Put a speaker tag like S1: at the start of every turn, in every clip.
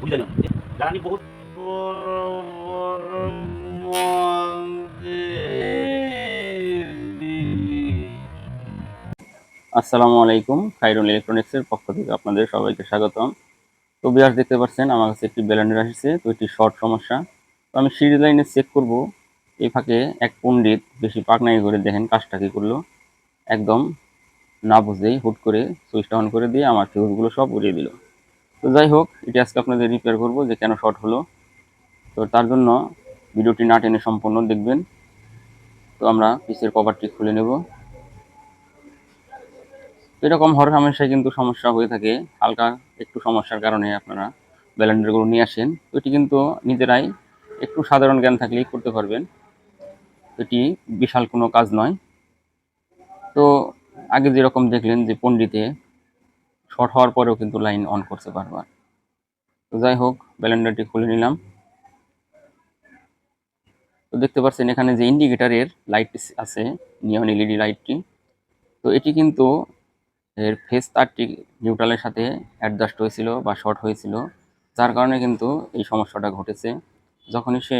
S1: বুঝলেন বহুত
S2: আসসালামু আলাইকুম, খাইরুল ইলেকট্রনিক্সের পক্ষ থেকে আপনাদের সবাইকে স্বাগতম। তো বিয়ার দেখতে পাচ্ছেন, আমার কাছে একটি ব্যালেন্ডার আসছে, তো এটি শর্ট সমস্যা। তো আমি সিরিজ লাইনে চেক করব, এই ফাঁকে এক পণ্ডিত বেশি পাকনাই করে দেখেন কাজটা কি করল। একদম না বুঝেই হুট করে সুইচটা অন করে দিয়ে আমার ফিউজগুলো সব উড়িয়ে দিল। তো যাই হোক, এটি আজকে আপনাদের রিপেয়ার করব যে কেন শর্ট হলো। তো তার জন্য ভিডিওটি না টেনে সম্পূর্ণ দেখবেন। তো আমরা পিসের কভারটি খুলে নেব। এরকম হর হামেশায় কিন্তু সমস্যা হয়ে থাকে। হালকা একটু সমস্যার কারণে আপনারা ব্যালেন্ডারগুলো নিয়ে আসেন। এটি কিন্তু নিজেরাই একটু সাধারণ জ্ঞান থাকলেই করতে পারবেন। এটি বিশাল কোনো কাজ নয়। তো আগে যেরকম দেখলেন যে পণ্ডিতে শর্ট হওয়ার পরেও কিন্তু লাইন অন করতে পারবার তো যাই হোক, ব্যালেন্ডারটি খুলে নিলাম। তো দেখতে পাচ্ছেন এখানে যে ইন্ডিকেটারের লাইট আছে নিয়ন এলইডি লাইটটি তো এটি কিন্তু এর ফেস তারটি নিউট্রালের সাথে অ্যাডজাস্ট হয়েছিল বা শর্ট হয়েছিল, যার কারণে কিন্তু এই সমস্যাটা ঘটেছে। যখনই সে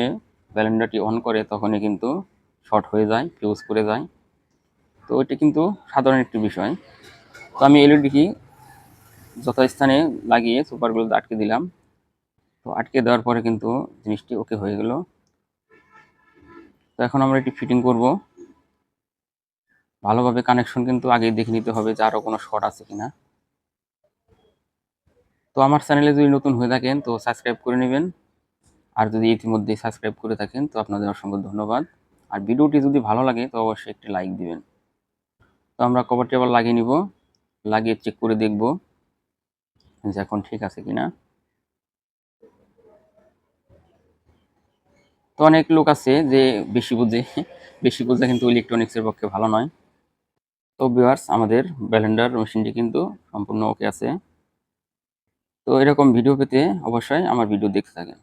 S2: ব্যালেন্ডারটি অন করে, তখনই কিন্তু শর্ট হয়ে যায় ফিউজ করে যায়। তো এটি কিন্তু সাধারণ একটি বিষয়। তো আমি এলইডিটি যথাস্থানে লাগিয়ে সুপারগুলো আটকে দিলাম, তো আটকে দেওয়ার পরে কিন্তু জিনিসটি ওকে হয়ে গেল। তো এখন আমরা এটি ফিটিং করব। ভালোভাবে কানেকশন কিন্তু আগে দেখে নিতে হবে যে আরও কোনো শর্ট আছে কিনা। তো আমার চ্যানেলে যদি নতুন হয়ে থাকেন, তো সাবস্ক্রাইব করে নেবেন। আর যদি ইতিমধ্যেই সাবস্ক্রাইব করে থাকেন, তো আপনাদের অসংখ্য ধন্যবাদ। আর ভিডিওটি যদি ভালো লাগে, তো অবশ্যই একটি লাইক দিবেন। তো আমরা কভারটি আবার লাগিয়ে নিব। লাগিয়ে চেক করে দেখব। যে এখন ঠিক আছে কিনা। তো অনেক লোক আছে যে বেশি বুঝে বেশি বুঝে কিন্তু ইলেকট্রনিক্সের পক্ষে ভালো নয়। তো ভিউয়ার্স আমাদের ব্যালেন্ডার মেশিনটি কিন্তু সম্পূর্ণ ওকে আছে। তো এরকম ভিডিও পেতে অবশ্যই আমার ভিডিও দেখতে থাকেন।